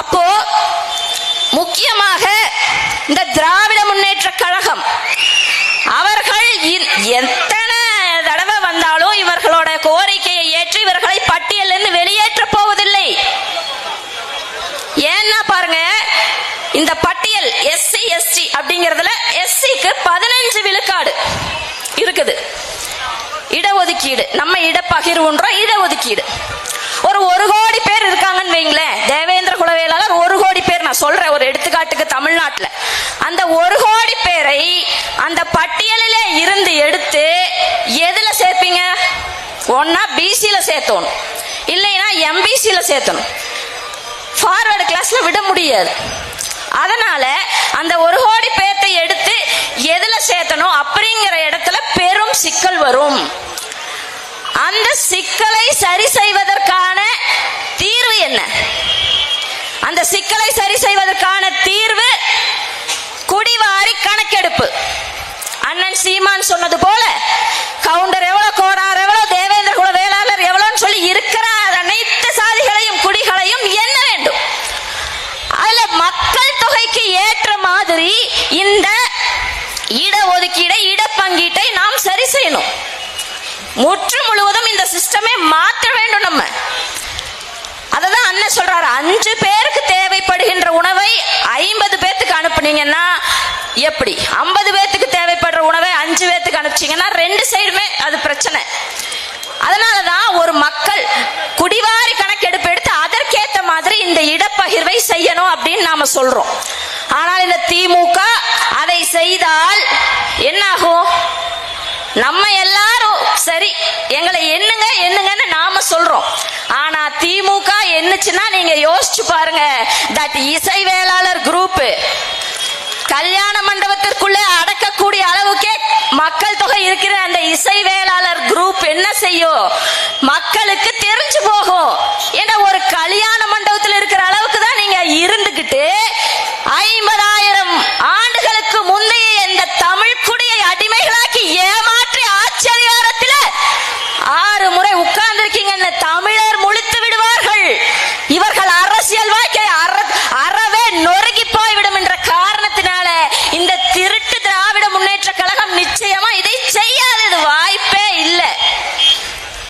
அப்போ முக்கியமாக இந்த திராவிட முன்னேற்ற கழகம் அவர்கள் எத்தனை தடவை வந்தாலும் இவர்களோட கோரிக்கையை ஏற்று இவர்களை பட்டியலிருந்து வெளியேற்ற போவதில்லை. ஏன்னா பாருங்க இந்த பட்டியல் எஸ்சி எஸ்டி அப்படிங்கறதுல எஸ்சிக்கு பதினஞ்சு விழுக்காடு இருக்குது. இடஒதுக்கீடு நம்ம இடப்பகிர்வுன்றோம் இடஒதுக்கீடு. ஒரு ஒரு கோடி பேர் இருக்காங்கன்னு வைங்களேன் தேவை குலவேளாளர் ஒரு கோடி பேர் நான் சொல்றேன் ஒரு எடுத்துக்காட்டுக்கு தமிழ்நாட்டுல. அந்த ஒரு கோடி பேரை அந்த பட்டியலிலே இருந்து எடுத்து எதுல சேர்ப்பீங்க? ஒன்னா பிசில சேர்த்தணும். இல்லைன்னா எம்பிசில சேர்த்தணும். ஃபார்வர்டு கிளாஸ்ல விட முடியாது. அதனால அந்த ஒரு கோடி பேர்த்தை எடுத்து எதுல சேர்த்தணும் அப்படிங்கிற இடத்துல பெரும் சிக்கல் வரும். அந்த சிக்கலை சரி செய்வதற்கான தீர்வு என்ன? அந்த சிக்கலை சரி செய்வதற்கான தீர்வு குடிவாரி கணக்கெடுப்பு. அண்ணன் சீமான் சொன்னது போல கவுண்டர் எவ்வளவு கோடார் எவ்வளவு தேவேந்திர குல வேளாளர் எவ்வளவுன்னு சொல்லி இருக்கிற அனைத்து சாதிகளையும் குடிகளையும் எண்ண வேண்டும். அதுல மக்கள் தொகைக்கு ஏற்ற மாதிரி இந்த இட ஒதுக்கீடை இடப்பங்கீட்டை நாம் சரி செய்யணும். முற்று முழுவதும் இந்த சிஸ்டமே மாற்ற வேண்டும் நம்ம. அததான் அண்ணன் சொல்றாரு. அஞ்சு பேர் தேவைப்படுகின்ற உணவை ஐம்பது பேத்துக்கு அனுப்புனீங்கன்னா எப்படி? ஐம்பது பேத்துக்கு தேவைப்படுற உணவை அஞ்சு பேத்துக்கு அனுப்பிச்சீங்கன்னா ரெண்டு சைடுமே அது பிரச்சனை. அதனாலதான் ஒரு மக்கள் குடிவாரி கணக்கெடுப்பு எடுத்து அதற்கேத்த மாதிரி இந்த இடப்பகிர்வை செய்யணும் அப்படின்னு நாம சொல்றோம். ஆனால் இந்த திமுக அதை செய்தால் என்ன ஆகும் நம்ம எல்லாரும் சரி எங்களை எண்ணுங்க எண்ணுங்கன்னு நாம சொல்றோம். ஆனா திமுக என்னச்சுன்னா நீங்க யோசிச்சு பாருங்க. தட் இசை வேளாளர் குரூப் கல்யாண செய்யும் மக்களுக்கு தெரிஞ்சு போகும்